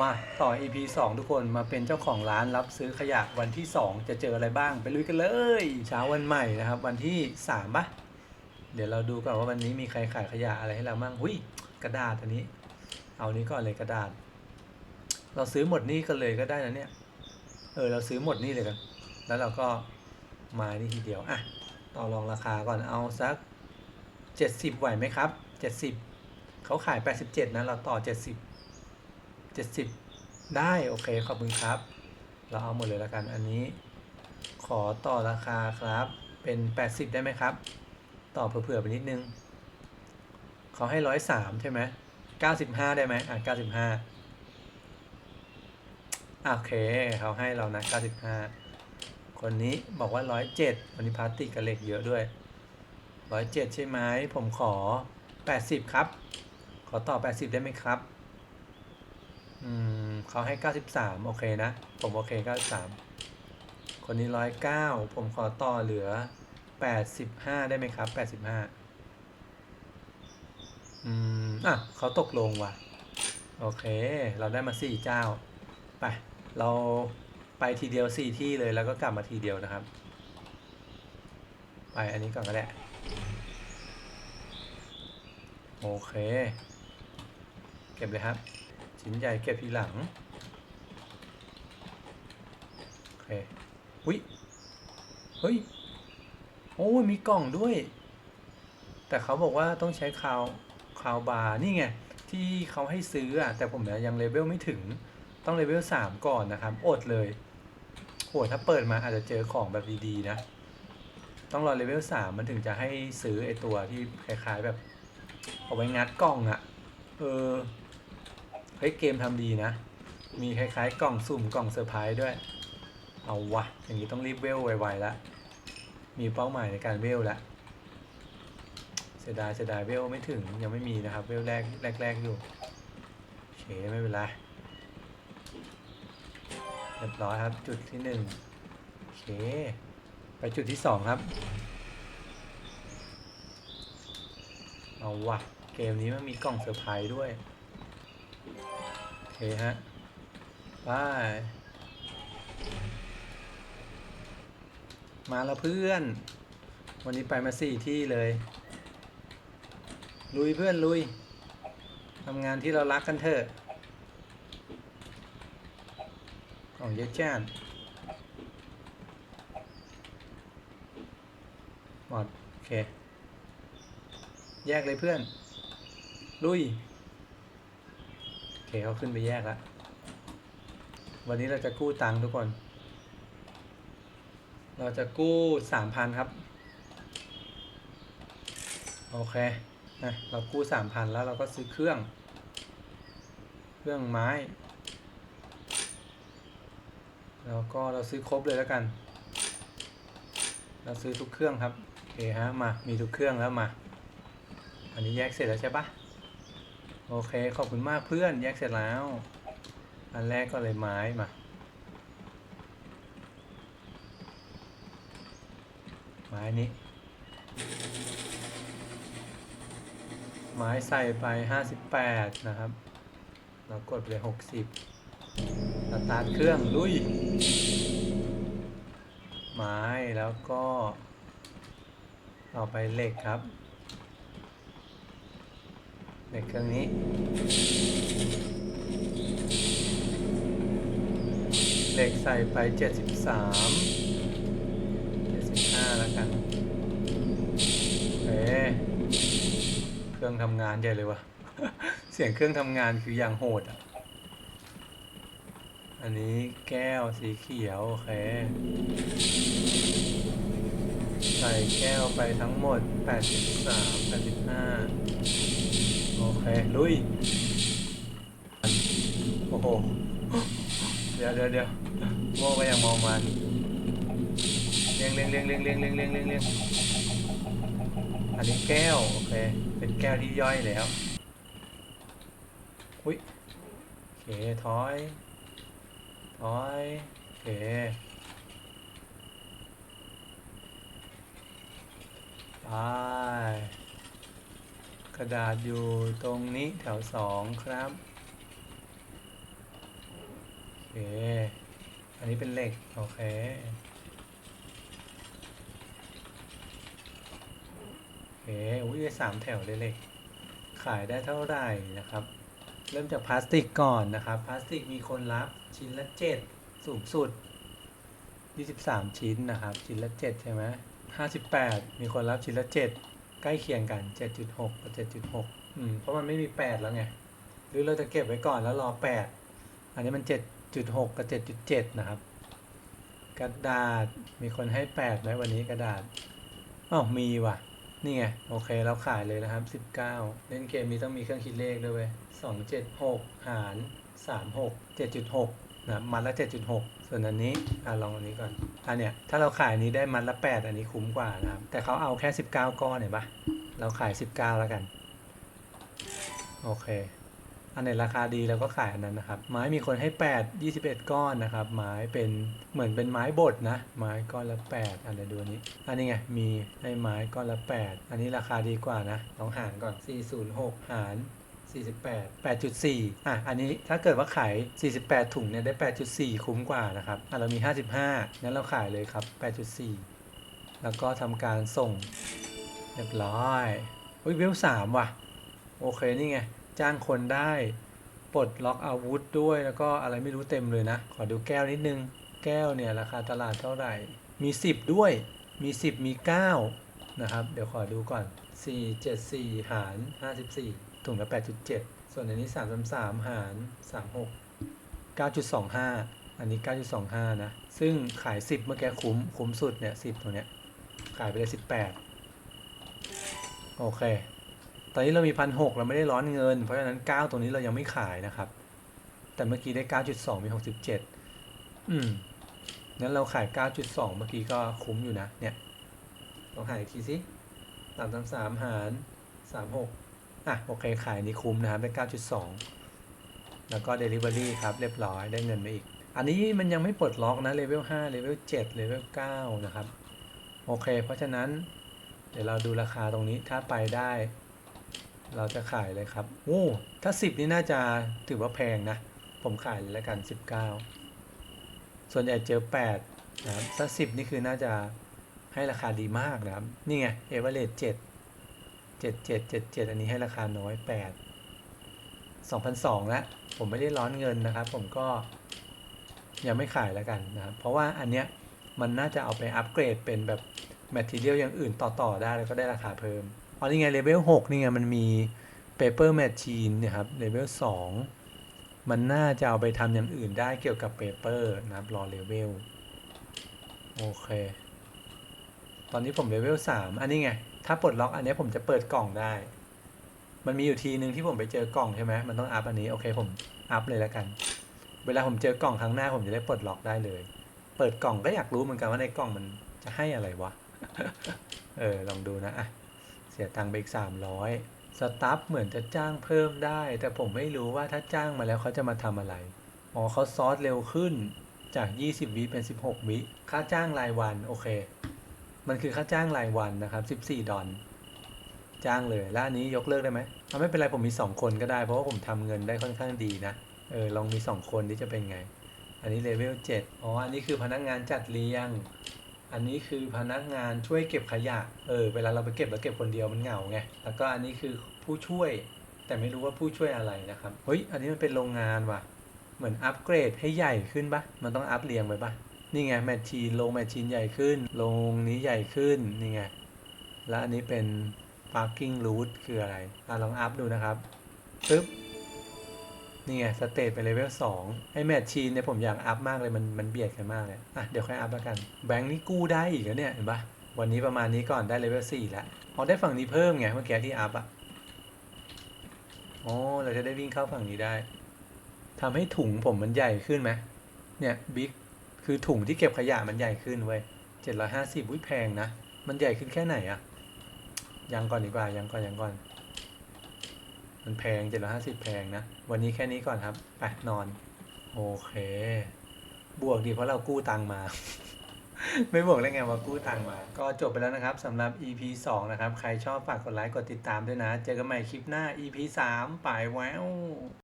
มาต่อ EP 2 ทุกคนมาเป็นเจ้าของร้านรับซื้อขยะวันที่ 2 จะเจออะไรบ้างไปลุยกันเลย เช้าวันใหม่นะครับ วันที่3ปะเดี๋ยวเราดูก่อนว่าวันนี้มีใครขายขยะอะไรให้เราบ้างหุ้ยกระดาษอันนี้ เอานี้ก่อนเลยกระดาษ เราซื้อหมดนี่กันเลยก็ได้นะเนี่ยเออเราซื้อหมดนี่เลยกันแล้วเราก็มานี่ทีเดียวอะต่อรองราคาก่อนเอาสัก 70ไหวไหมครับ 70เขาขาย 87นะเราต่อ 70 70 ได้ โอเค ขอบคุณครับ เราเอาหมดเลยล้วกัน อันนี้ ขอต่อราคาครับ เป็น 80 ได้ไหมครับ ต่อเผื่อๆไปนิดนึง เขาให้ 103 ใช่ไหม95 ได้ไหมอะ 95 โอเค เขาให้เรานะ 95 คนนี้บอกว่า 107 วันนี้พลาสติกกับเหล็กเยอะด้วย 107 ใช่ไหม ผมขอ 80 ครับ ขอต่อ 80 ได้ไหมครับ อืมเขาให้93โอเคนะ ผมโอเค93คนนี้109ผมขอต่อเหลือ85ได้ไหมครับ85อืมอะเขาตกลงว่ะ โอเค เราได้มา4เจ้า ไป เราไปทีเดียว4ที่เลยแล้วก็กลับมาทีเดียวนะครับ ไปอันนี้ก่อนก็ได้โอเค เก็บเลยครับินใหญ่เก็บทีหลัง โอเคอุ้ย เฮ้ย โอ้ยมีกล่องด้วย แต่เขาบอกว่าต้องใช้คาวคาวบาร์นี่ไง ที่เขาให้ซื้ออะแต่ผมเนี่ยยังเลเวลไม่ถึง ต้องเลเวลสามก่อนนะครับ อดเลยโหถ้าเปิดมาอาจจะเจอของแบบดีๆนะ ต้องรอเลเวลสามมันถึงจะให้ซื้อไอตัวที่คล้ายๆแบบ เอาไว้งัดกล่องอะ่ะ เออ เฮ้ยเกมทำดีนะ มีคล้ายๆ กล่องสุ่มกล่องเซอร์ไพรส์ด้วย เอาวะ อย่างนี้ต้องรีบเวลไวๆละมีเป้าหมายในการเวลละเสียดายเสียดายเวลไม่ถึงยังไม่มีนะครับเวลแรกแรกๆอยู่โอเคไม่เป็นไรเรียบร้อยครับจุดที่หนึ่งโอเคไปจุดที่สองครับเอาวะเกมนี้มันมีกล่องเซอร์ไพรส์ด้วย เคฮะไปมาแล้วเพื่อน วันนี้ไปมาสี่ที่เลย ลุยเพื่อนลุยทำงานที่เรารักกันเถอะของเยอะจ้านหมดโอเค แยกเลยเพื่อน ลุย เคเขาขึ้นไปแยกแล้ววันนี้เราจะกู้ตังค์ทุกคน เราจะกู้สามพันครับ โอเคนะเรากู้สามพันแล้วเราก็ซื้อเครื่อง เครื่องไม้ แล้วก็เราซื้อครบเลยแล้วกัน เราซื้อทุกเครื่องครับโอเคฮะมา มีทุกเครื่องแล้วมา อันนี้แยกเสร็จแล้วใช่ปะ โอเค ขอบคุณมากเพื่อนแยกเสร็จแล้ว อันแรกก็เลยไม้มาไม้นี้ ไม้ใส่ไป 58 นะครับ เรากดไปเลย60สตาร์ทเครื่องลุย ไม้แล้วก็ ต่อไปเหล็กครับ เหล็กเครื่องนี้ เหล็กใส่ไป 73 75 แล้วกันเอ๊เครื่องทำงานใหญ่เลยวะเสียงเครื่องทำงานคืออย่างโหดอะ อันนี้แก้วสีเขียว โอเค ใส่แก้วไปทั้งหมด 83 85 โอเค ลุย โอ้โห เดี๋ยวเดี๋ยวเดี๋ยวโม่ก็ยังมองมันเลี้ยงเลี้ยงเลี้ยงเลี้ยงเลี้ยงเลี้ยงเลี้ยงเลี้ยงเลี้ยงอันนี้แก้ว โอเค เป็นแก้วที่ย่อยแล้ว อุ้ยโอเคถอยถอยโอเคไป กระดาษอยู่ตรงนี้แถวสองครับอันนี้เป็นเหล็ก โอเค โอเคอุ้ยสามแถวเลยเหล็ก ขายได้เท่าไหร่นะครับ เริ่มจากพลาสติกก่อนนะครับ พลาสติกมีคนรับชิ้นละเจ็ดสูงสุด23ชิ้นนะครับ ชิ้นละ7ใช่ไหม58มีคนรับชิ้นละ7 ใกล้เคียงกัน 7.6กับ7.6อืมเพราะมันไม่มี 8 แล้วไง หรือเราจะเก็บไว้ก่อนแล้วรอ 8 อันนี้มัน 7.6 กับ 7.7 นะครับ กระดาษมีคนให้8ไหมวันนี้กระดาษอ้าวมีว่ะ นี่ไง โอเคเราขายเลยนะครับ 19 เล่นเกมนี้ต้องมีเครื่องคิดเลขด้วยเว้ย276 หาร 36 7.6 นะ มัดละ 7.6 ส่วนอันนี้อะลองอันนี้ก่อนอันเนี้ยถ้าเราขายนี้ได้มัดละ 8 อันนี้คุ้มกว่านะครับ แต่เขาเอาแค่ 19 ก้อนเห็นปะเราขาย 19 แล้วกัน โอเค อันไหนราคาดีเราก็ขายอันนั้นนะครับ ไม้มีคนให้ 8 21 ก้อนนะครับ ไม้เป็นเหมือนเป็นไม้บดนะ ไม้ก้อนละ 8 อันไหนดูนนี้ อันนี้ไง มีให้ไม้ก้อนละ 8 อันนี้ราคาดีกว่านะลองหารก่อน 406 หาร 48 8.4อะอันนี้ถ้าเกิดว่าขาย 48 ถุงเนี่ยได้ 8.4 คุ้มกว่านะครับอะเรามี 55งั้นเราขายเลยครับ 8.4 แล้วก็ทำการส่งเรียบร้อยอุ้ยเวลสามว่ะ โอเคนี่ไง จ้างคนได้ปลดล็อกอาวุธด้วยแล้วก็อะไรไม่รู้เต็มเลยนะ ขอดูแก้วนิดนึง แก้วเนี่ยราคาตลาดเท่าไหร่ มี 10 ด้วยมี 10 มี 9 นะครับ เดี๋ยวขอดูก่อน 4 7 4 หาร 54 ถุงละ 8.7 ส่วนอันนี้ 3 3 3 หาร 36 9.25 อันนี้ 9.25 นะ ซึ่งขาย 10 เมื่อกี้คุ้ม คุ้มสุดเนี่ย 10ตัวเนี้ย ขายไปเลย 18 โอเค ตอนนี้เรามีพันหกเราไม่ได้ร้อนเงิน เพราะฉะนั้น 9 ตรงนี้เรายังไม่ขายนะครับ แต่เมื่อกี้ได้ 9.2 มี 67 อืมงั้นเราขาย 9.2 เมื่อกี้ก็คุ้มอยู่นะ เนี่ยลองหารอีกทีสิสามสามสามหารสามหก อะโอเคขายนี้คุ้มนะครับได้9.2 แล้วก็ Delivery ครับ เรียบร้อยได้เงินมาอีก อันนี้มันยังไม่ปลดล็อกนะเลเวล5เลเวล7เลเวล9นะครับ โอเค เพราะฉะนั้น เดี๋ยวเราดูราคาตรงนี้ถ้าไปได้ เราจะขายเลยครับโอ้ถ้า 10 นี่น่าจะถือว่าแพงนะ ผมขายเลยแล้วกัน 19 ส่วนใหญ่เจอ 8 นะครับถ้า 10 นี่คือน่าจะให้ราคาดีมากนะครับ นี่ไงเอเวอเรส7 7 7 7 7อันนี้ให้ราคาน้อย8 2,200แล้วผมไม่ได้ร้อนเงินนะครับ ผมก็ยังไม่ขายแล้วกันนะครับ เพราะว่าอันเนี้ยมันน่าจะเอาไปอัปเกรดเป็นแบบแมทเทียลอย่างอื่นต่อ ๆ ได้แล้วก็ได้ราคาเพิ่มอ๋อนี่ไงเลเวล6นี่ไงมันมี paper machine เนี่ยครับเลเวล2มันน่าจะเอาไปทำอย่างอื่นได้เกี่ยวกับ paper นะครับรอเลเวลโอเค ตอนนี้ผมเลเวล3อันนี้ไง ถ้าปลดล็อกอันนี้ผมจะเปิดกล่องได้ มันมีอยู่ทีหนึ่งที่ผมไปเจอกล่องใช่ไหมมันต้องอัพอันนี้โอเคผมอัพเลยแล้วกัน เวลาผมเจอกล่องครั้งหน้าผมจะได้ปลดล็อกได้เลย เปิดกล่องก็อยากรู้เหมือนกันว่าในกล่องมันจะให้อะไรวะ เออลองดูนะอะเสียตังค์ไปอีกสามร้อยสตาฟเหมือนจะจ้างเพิ่มได้ แต่ผมไม่รู้ว่าถ้าจ้างมาแล้วเขาจะมาทำอะไร อ๋อเขาซอสเร็วขึ้นจาก 20 วิเป็น 16 วิ ค่าจ้างรายวัน โอเค มันคือค่าจ้างรายวันนะครับ 14 ดอลจ้างเลยแล้วอันนี้ยกเลิกได้ไหมเอาไม่เป็นไรผมมี 2 คนก็ได้ เพราะว่าผมทำเงินได้ค่อนข้างดีนะ เออลองมี 2 คนที่จะเป็นไง อันนี้เลเวล7อ๋อ อันนี้คือพนักงานจัดเรียง อันนี้คือพนักงานช่วยเก็บขยะ เออ เวลาเราไปเก็บแล้วเก็บคนเดียวมันเหงาไง แล้วก็อันนี้คือผู้ช่วย แต่ไม่รู้ว่าผู้ช่วยอะไรนะครับ เฮ้ย อันนี้มันเป็นโรงงานว่ะ เหมือนอัปเกรดให้ใหญ่ขึ้นปะมันต้องอัพเรียงไปปะ นี่ไงแมชชีนโรงแมชชีนใหญ่ขึ้นโรงนี้ใหญ่ขึ้นนี่ไงแล้วอันนี้เป็น parking route คืออะไรอะลองอัพดูนะครับปึ๊บนี่ไงสเตจไปเลเวลสองไอแมทชีนเนี่ยผมอยากอัพมากเลยมันมันเบียดกันมากเลยอะเดี๋ยวค่อยอัพแล้วกันแบงค์นี่กู้ได้อีกแล้วเนี่ยเห็นปะวันนี้ประมาณนี้ก่อนได้เลเวลสี่แล้วอ๋อได้ฝั่งนี้เพิ่มไงเมื่อกี้ที่อัพอะอ๋อเราจะได้วิ่งเข้าฝั่งนี้ได้ทำให้ถุงผมมันใหญ่ขึ้นไหมเนี่ยบิ๊ก คือถุงที่เก็บขยะมันใหญ่ขึ้นเว้ยเจ็ดร้อยห้าสิบวิแพงนะ มันใหญ่ขึ้นแค่ไหนอะยังก่อนดีกว่า ยังก่อน ยังก่อน มันแพงเจ็ดร้อยห้าสิบแพงนะ วันนี้แค่นี้ก่อนครับไปนอน โอเค บวกดีเพราะเรากู้ตังมา ไม่บวกได้ไงว่ากู้ตังมา ก็จบไปแล้วนะครับสำหรับ EP 2 นะครับ ใครชอบฝากกดไลค์ กดติดตามด้วยนะ เจอกันใหม่คลิปหน้า EP 3ป่ายแวว